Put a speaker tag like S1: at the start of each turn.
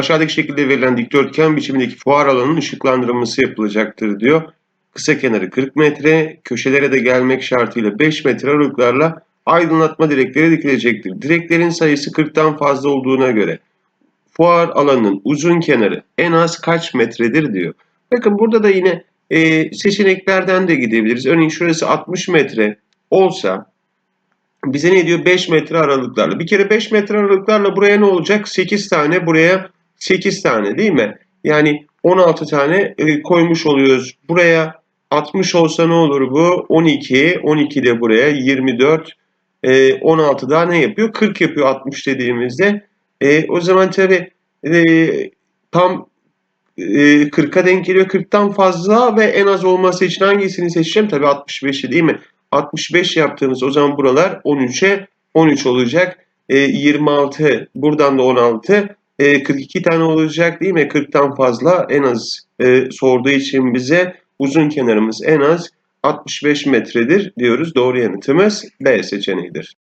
S1: Aşağıdaki şekilde verilen dikdörtgen biçimindeki fuar alanının ışıklandırılması yapılacaktır diyor. Kısa kenarı 40 metre, köşelere de gelmek şartıyla 5 metre aralıklarla aydınlatma direkleri dikilecektir. Direklerin sayısı 40'tan fazla olduğuna göre fuar alanının uzun kenarı en az kaç metredir diyor. Bakın burada da yine e, seçeneklerden de gidebiliriz. Örneğin şurası 60 metre olsa bize ne diyor? 5 metre aralıklarla. Bir kere 5 metre aralıklarla buraya ne olacak? 8 tane buraya 8 tane değil mi? Yani 16 tane e, koymuş oluyoruz. Buraya 60 olsa ne olur bu? 12. 12 de buraya 24. E, 16 daha ne yapıyor? 40 yapıyor 60 dediğimizde. E, o zaman tabi e, tam e, 40'a denk geliyor. 40'tan fazla ve en az olması için hangisini seçeceğim? Tabi 65'i değil mi? 65 yaptığımız o zaman buralar 13'e 13 olacak. E, 26 buradan da 16 e, 42 tane olacak değil mi? 40'tan fazla en az e, sorduğu için bize uzun kenarımız en az 65 metredir diyoruz. Doğru yanıtımız B seçeneğidir.